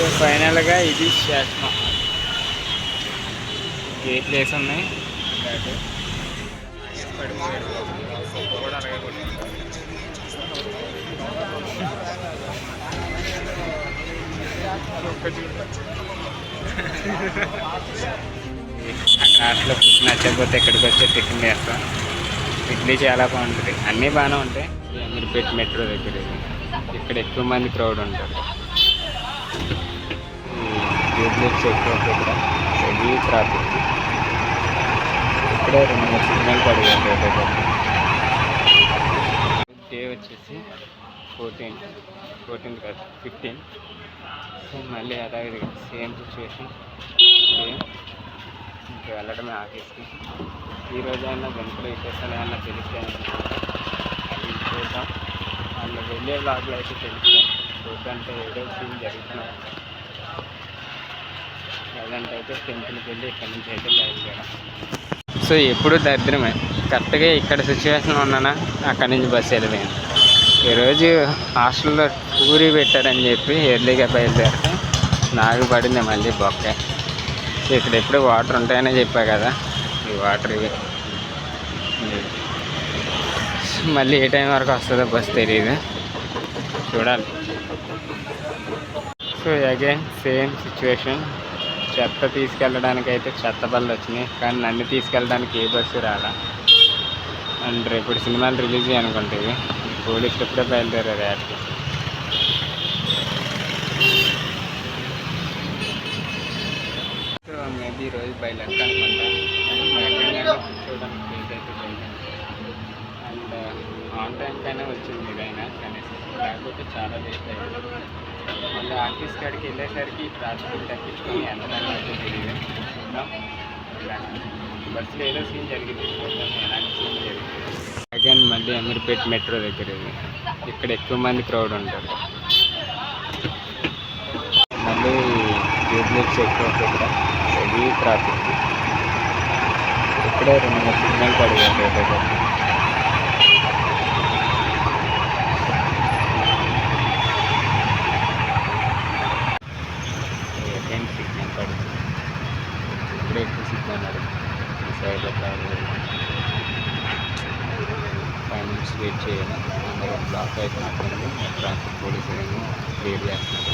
So ఫైనల్గా ఇది శాష్ మహల్ గేట్లు వేసి ఉన్నాయి అట్లా నచ్చకపోతే ఇక్కడికి వచ్చి టిఫిన్ చేస్తాం. ఇడ్లీ చాలా బాగుంటుంది. అన్నీ బాగానే ఉంటాయి. మీరు అమీర్పేట్ మెట్రో దగ్గర. ఇక్కడ ఎక్కువ మంది క్రౌడ్ ఉంటారు. ఈ చెక్కినప్పుడు కూడా హెవీ ట్రాఫిక్ ఇక్కడే రెండు మూడు సిగ్నల్ పడిపోతాయి డే వచ్చేసి ఫోర్టీన్. ఫోర్టీన్ కాదు ఫిఫ్టీన్. సో మళ్ళీ అలాగే సేమ్ సిచ్యువేషన్. సేమ్. ఇంకా వెళ్ళడమే ఆఫీస్కి ఈరోజు అయినా గంటలు ఇచ్చేస్తాను ఏమన్నా తెలిస్తే అది చూద్దాం. అందులో వెళ్ళే లాగ్లో అయితే తెలుస్తాం చూద్దంటే ఏదో సీన్ జరుగుతున్నాయి ప్రజెంట్ అయితే టెంపుల్కి వెళ్ళి నుంచి అయితే బయలుదేరాం. సో ఎప్పుడు దరిద్రమే. కరెక్ట్గా ఇక్కడ సిచ్యువేషన్ ఉన్నానా అక్కడి నుంచి బస్సు వెళ్ళిపోయింది. ఈరోజు హాస్టల్లో పూరి పెట్టారని చెప్పి ఎర్లీగా బయలుదేరితే నాకు పడింది మళ్ళీ బొక్క. ఇక్కడ ఎప్పుడు వాటర్ ఉంటాయనే చెప్పా కదా ఈ వాటర్ ఇవి. ఇవి. మళ్ళీ ఏ టైం వరకు వస్తుందో బస్ తెలియదు చూడాలి. సో అగైన్ సేమ్ సిచ్యువేషన్ చెత్త తీసుకెళ్ళడానికి అయితే చెత్త బళ్ళు వచ్చినాయి. కానీ నన్ను తీసుకెళ్ళడానికి ఏ బస్సు రాలా. అండ్ రేపు సినిమాలు రిలీజ్ అనుకుంటే ఇవి. పోలీసులు ఎప్పుడే బయలుదేరారు యాడ్కి. సో మేబీ ఈరోజు బయలుదేరతా చూడడానికి ప్లేస్ అండ్ ఆన్ టైం పైన వచ్చింది ఇదైనా కనీసం. లేకపోతే చాలా లేట్ అయింది. మళ్ళీ ఆఫీస్ కాడికి వెళ్ళేసరికి ట్రాఫిక్ తగ్గించుకొని ఎంత టైం అయితే తెలియదు. బస్సులో ఏదో సీన్ జరిగింది. ఎలాంటి సీన్ జరిగింది. అగైన్ మళ్ళీ అమీర్పేట్ మెట్రో దగ్గర ఇది ఇక్కడ ఎక్కువ మంది క్రౌడ్ ఉంటారు. మళ్ళీ ట్యూబ్లైట్స్ ఎక్కువ ఇక్కడ హెవీ ట్రాఫిక్ ఇక్కడే రెండు మూడు సిగ్నల్ పడిపోతాయి ఇప్పుడే ఎక్కువ సిగ్నల్ ఈ సైడ్లో ఫైవ్ మినిట్స్ వెయిట్ చేయాలి అందరూ బ్లాక్ అయిపోయినట్టుంది ట్రాఫిక్ పోలీసులను ఏమో క్లియర్ చేస్తున్నారు.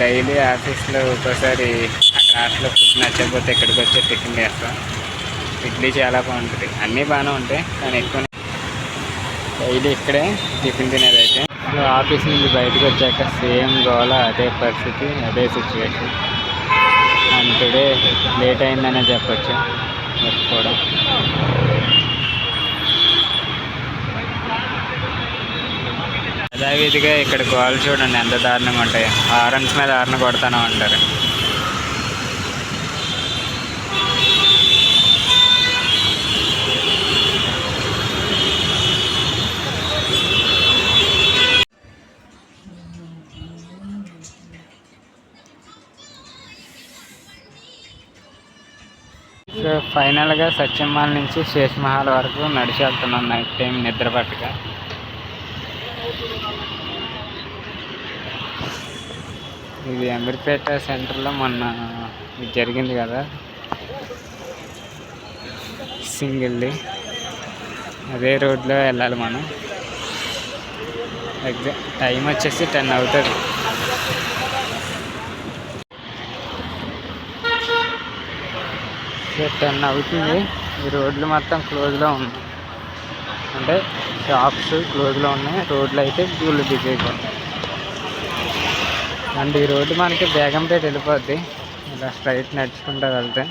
డైలీ ఆఫీస్లో ఒక్కోసారి అక్కడ హాస్టల్లో ఫుడ్ నచ్చకపోతే ఇక్కడికి వచ్చి టిఫిన్ చేస్తాం. ఇడ్లీ చాలా బాగుంటుంది. అన్నీ బాగానే ఉంటాయి కానీ ఎక్కువ డైలీ ఇక్కడే టిఫిన్ తినేది అయితే ఆఫీస్ నుంచి బయటకు వచ్చాక సేమ్ గోల అదే పరిస్థితి అదే సిచ్యువేషన్ అండ్ టుడే లేట్ అయిందనే చెప్పొచ్చు. ఒప్పుకోవడం యథావిధిగా ఇక్కడ గోల్ చూడండి ఎంత దారుణంగా ఉంటాయి. హారన్స్ మీద హార్న్ కొడతానే ఉంటారు ఫైనల్గా సత్యమాల నుంచి శేషమహల్ వరకు నడిచి వెళ్తున్నాం నైట్ టైం నిద్ర పట్టక. ఇది అమీర్పేట సెంటర్లో మొన్న ఇది జరిగింది కదా. సింగిల్ది. అదే రోడ్లో వెళ్ళాలి మనం. ఎగ్జాక్ట్ టైం వచ్చేసి టెన్ అవుతుంది. టెన్ అవుతుంది. ఈ రోడ్లు మొత్తం క్లోజ్లో ఉంది అంటే షాప్స్ క్లోజ్లో ఉన్నాయి. రోడ్లు అయితే ఫుల్ బిజీ అండ్ ఈ రోడ్డు మనకి బేగంపేట వెళ్ళిపోద్ది. ఇలా స్ట్రైట్ నడుచుకుంటూ వెళ్తే.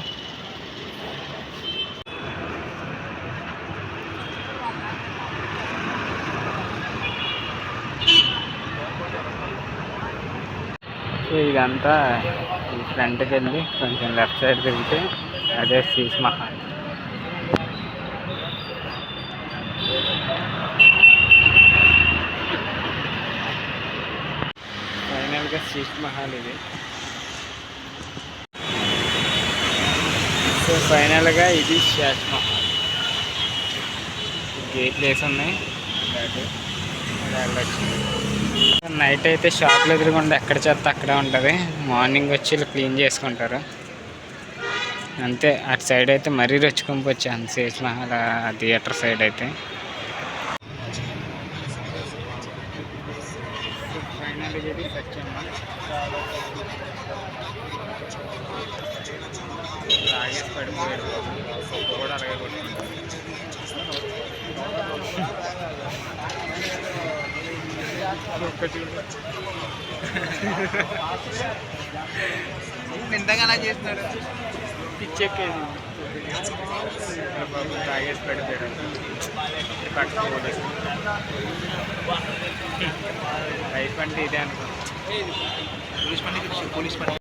సో ఇదంతా ఈ ఫ్రంట్కి వెళ్ళి కొంచెం లెఫ్ట్ సైడ్ తిరిగితే అదే సీస్ మహా ఫైనల్గా మహల్ ఇది సో ఫైనల్గా ఇది శేష్ మహల్. గేట్లు వేసి ఉన్నాయి. నైట్ అయితే షాప్లు ఎదురుకుండా ఎక్కడ చేస్తే అక్కడే ఉంటుంది. మార్నింగ్ వచ్చి వీళ్ళు క్లీన్ చేసుకుంటారు. అంతే అటు సైడ్ అయితే మరీ రొచ్చుకుంపు వచ్చాను శేష్ మహల్ థియేటర్ సైడ్ అయితే. ఇది సత్యమ్మ తాగేసి పడిపోయాడు కూడా అలాగే ఇంతగా అలా చేస్తున్నాడు పిచ్చెక్కేది. బాబు తాగేసి పడిపోయాడు పక్కన లైఫ్ అంటే ఇదే అనుకో పోలీస్ పని పోలీస్ పని